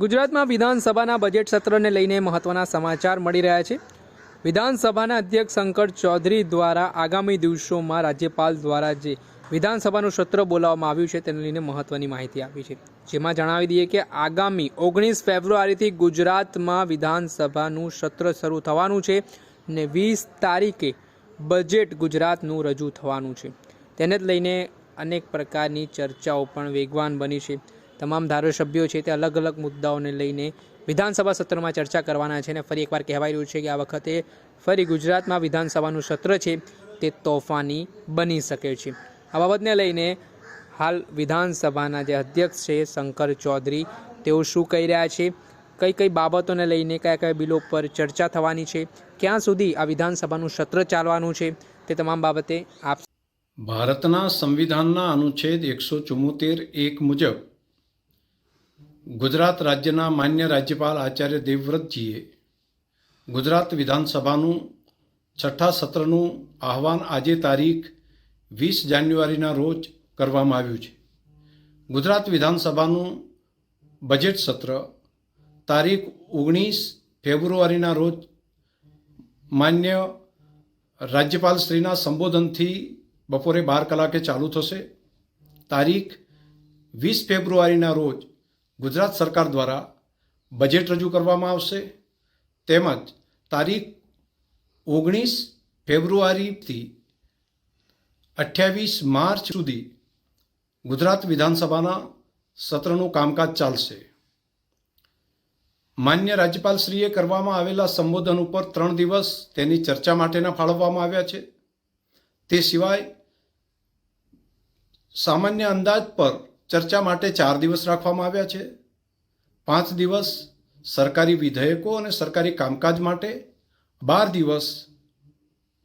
ગુજરાતમાં વિધાનસભાના બજેટ સત્રને લઈને મહત્વના સમાચાર મળી રહ્યા છે. વિધાનસભાના અધ્યક્ષ શંકર ચૌધરી દ્વારા આગામી દિવસોમાં રાજ્યપાલ દ્વારા જે વિધાનસભાનું સત્ર બોલાવવામાં આવ્યું છે, તેને લઈને મહત્વની માહિતી આપી છે. જેમાં જણાવી દઈએ કે આગામી ઓગણીસ ફેબ્રુઆરીથી ગુજરાતમાં વિધાનસભાનું સત્ર શરૂ થવાનું છે ને વીસ તારીખે બજેટ ગુજરાતનું રજૂ થવાનું છે. તેને જ લઈને અનેક પ્રકારની ચર્ચાઓ પણ વેગવાન બની છે. તમામ ધારાસભ્યો છે તે અલગ અલગ મુદ્દાઓને લઈને વિધાનસભા સત્રમાં ચર્ચા કરવાના છે અને ફરી એકવાર કહેવાય રહ્યું છે કે આ વખતે ફરી ગુજરાતમાં વિધાનસભાનું સત્ર છે તે તોફાની બની શકે છે. આ બાબતને લઈને હાલ વિધાનસભાના જે અધ્યક્ષ છે શંકર ચૌધરી, તેઓ શું કહી રહ્યા છે? કઈ કઈ બાબતોને લઈને કયા કયા બિલો પર ચર્ચા થવાની છે? ક્યાં સુધી આ વિધાનસભાનું સત્ર ચાલવાનું છે તે તમામ બાબતે આપ ભારતના સંવિધાનના અનુચ્છેદ એકસો ચુમ્મોતેર એક મુજબ ગુજરાત રાજ્યના માન્ય રાજ્યપાલ આચાર્ય દેવવ્રતજીએ ગુજરાત વિધાનસભાનું છઠ્ઠા સત્રનું આહવાન આજે તારીખ વીસ જાન્યુઆરીના રોજ કરવામાં આવ્યું છે. ગુજરાત વિધાનસભાનું બજેટ સત્ર તારીખ ઓગણીસ ફેબ્રુઆરીના રોજ માન્ય રાજ્યપાલશ્રીના સંબોધનથી બપોરે બાર કલાકે ચાલુ થશે. તારીખ વીસ ફેબ્રુઆરીના રોજ ગુજરાત સરકાર દ્વારા બજેટ રજૂ કરવામાં આવશે. તેમજ તારીખ ઓગણીસ ફેબ્રુઆરીથી અઠ્યાવીસ માર્ચ સુધી ગુજરાત વિધાનસભાના સત્રનું કામકાજ ચાલશે. માન્ય રાજ્યપાલશ્રીએ કરવામાં આવેલા સંબોધન ઉપર ત્રણ દિવસ તેની ચર્ચા માટેના ફાળવવામાં આવ્યા છે. તે સિવાય સામાન્ય અંદાજ પર ચર્ચા માટે ચાર દિવસ રાખવામાં આવ્યા છે. પાંચ દિવસ સરકારી વિધેયકો અને સરકારી કામકાજ માટે, બાર દિવસ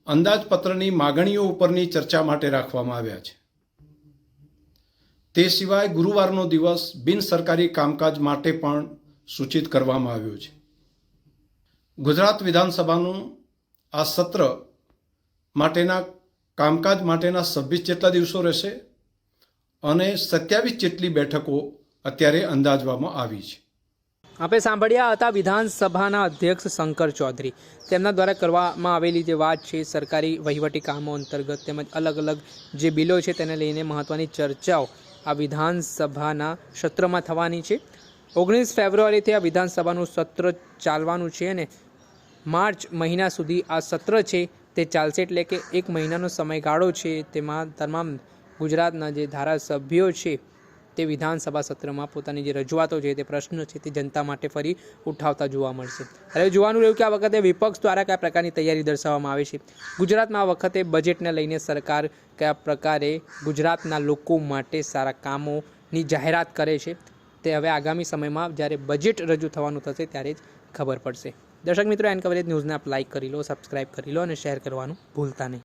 અંદાજપત્રની માગણીઓ ઉપરની ચર્ચા માટે રાખવામાં આવ્યા છે. તે સિવાય ગુરુવારનો દિવસ બિન સરકારી કામકાજ માટે પણ સૂચિત કરવામાં આવ્યો છે. ગુજરાત વિધાનસભાનું આ સત્ર માટેના કામકાજ માટેના છવ્વીસ જેટલા દિવસો રહેશે. અને સત્યાવીસ જેટલી બેઠકો અત્યારે અંદાજવામાં આવી છે. આપણે સાંભળ્યા હતા વિધાનસભાના અધ્યક્ષ શંકર ચૌધરી. તેમના દ્વારા કરવામાં આવેલી જે વાત છે, સરકારી વહીવટી કામો અંતર્ગત તેમજ અલગ અલગ જે બિલો છે તેને લઈને મહત્ત્વની ચર્ચાઓ આ વિધાનસભાના સત્રમાં થવાની છે. ઓગણીસ ફેબ્રુઆરીથી આ વિધાનસભાનું સત્ર ચાલવાનું છે અને માર્ચ મહિના સુધી આ સત્ર છે તે ચાલશે એટલે કે એક મહિનાનો સમયગાળો છે તેમાં તમામ ગુજરાતના જે ધારાસભ્યો છે તે વિધાનસભા સત્રમાં પોતાની જે રજૂઆતો છે, તે પ્રશ્ન છે તે જનતા માટે ફરી ઉઠાવતા જોવા મળશે. હવે જોવાનું રહ્યું કે આ વખતે વિપક્ષ દ્વારા કયા પ્રકારની તૈયારી દર્શાવવામાં આવે છે? ગુજરાતમાં આ વખતે બજેટને લઈને સરકાર કયા પ્રકારે ગુજરાતના લોકો માટે સારા કામોની જાહેરાત કરે છે? તે હવે આગામી સમયમાં જ્યારે બજેટ રજૂ થવાનું થશે ત્યારે જ ખબર પડશે. દર્શક મિત્રો એન કવરેજ ન્યૂઝને આપ લાઇક કરી લો સબસ્ક્રાઇબ કરી લો અને શેર કરવાનું ભૂલતા નહીં.